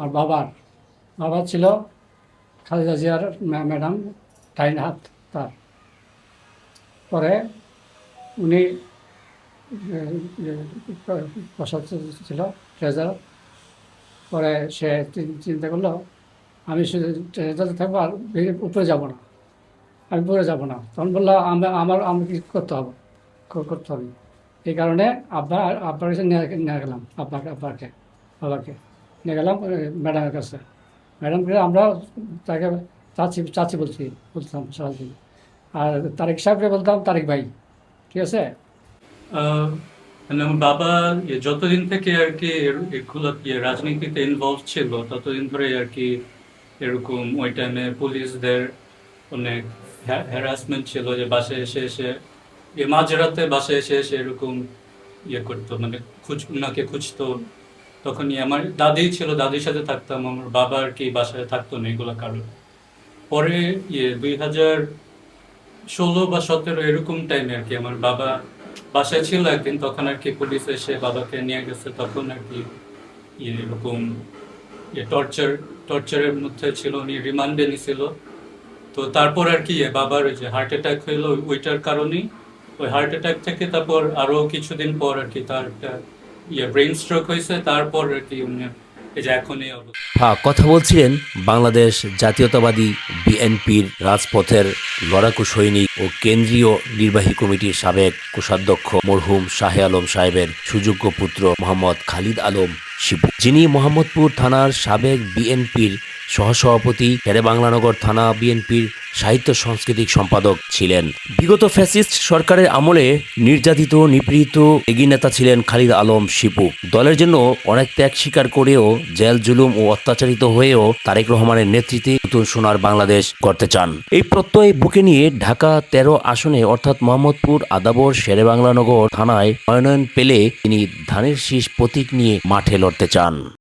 আর বাবার। বাবা ছিল খালেদা জিয়ার ম্যাডাম ডাইন হাত তার। পরে উনি প্রসাদ ছিল ট্রেজার। পরে সে চিন্তা করল, আমি শুধু ট্রেজারে থাকব আর উপরে যাব না। আমি উপরে যাব না। তখন বলল, আমি, আমার আমি কি করতে হবে? করতে হবে। এই কারণে আব্বা, আব্বার কাছে নিয়ে গেলাম, আব্বাকে আব্বাকে, বাবাকে। নিয়ে গেলাম ম্যাডামের কাছে। ম্যাডামকে আমরা তাকে চাচি চাচি বলছি বলতাম সারাদিন। আর তারেক সাহেবকে বলতাম, তারেক ভাই, ঠিক আছে? মানে আমার বাবা যতদিন থেকে আর কি এগুলো রাজনীতিতে ইনভলভ ছিল, ততদিন ধরে আর কি এরকম ওই টাইমে পুলিশদের অনেক হ্যারাসমেন্ট ছিল যে বাসে এসে এসে মাঝরাতে বাসে এসে এসে এরকম ইয়ে করতো মানে খুঁজ ওনাকে খুঁজতো। তখনই আমার দাদি ছিল, দাদির সাথে থাকতাম, আমার বাবা আর কি বাসায় থাকতো না, এগুলো কারণ। পরে ইয়ে দুই হাজার ষোলো বা সতেরো এরকম টাইমে আর কি আমার বাবা বাসায় ছিল একদিন, তখন আর কি পুলিশ এসে বাবাকে নিয়ে গেছে, তখন আর কি ইয়ে এরকম ইয়ে টর্চার টর্চারের মধ্যে ছিল, উনি রিমান্ডে নিছিল। তো তারপর আর কি ইয়ে বাবার ওই যে হার্ট অ্যাটাক হইল, ওইটার কারণেই ওই হার্ট অ্যাটাক থেকে তারপর আরও কিছুদিন পর আর কি তার একটা হ্যাঁ কথা বলছিলেন বাংলাদেশ জাতীয়তাবাদী বিএনপির রাজপথের লড়াকু সৈনিক ও কেন্দ্রীয় নির্বাহী কমিটির সাবেক কোষাধ্যক্ষ মরহুম শাহে আলম সাহেবের সুযোগ্য পুত্র মোহাম্মদ খালিদ আলম শিপু যিনি মোহাম্মদপুর থানার সাবেক বিএনপির সহসভাপতি বাংলানগর থানা বিএনপির সাহিত্য সাংস্কৃতিক সম্পাদক ছিলেন। বিগত ফ্যাসিস্ট সরকারের আমলে নির্যাতিত, নিপীড়িত, এগিয়ে নেতা ছিলেন খালিদ আলম শিপু। দলের জন্য অনেক ত্যাগ স্বীকার করেও জেল, জুলুম ও অত্যাচারিত হয়েও তারেক রহমানের নেতৃত্বে নতুন সোনার বাংলাদেশ করতে চান। এই প্রত্যয় বুকে নিয়ে ঢাকা তেরো আসনে, অর্থাৎ মোহাম্মদপুর, আদাবর শেরেবাংলানগর থানায় মনোনয়ন পেলে তিনি ধানের শীষ প্রতীক নিয়ে মাঠে লড়তে চান।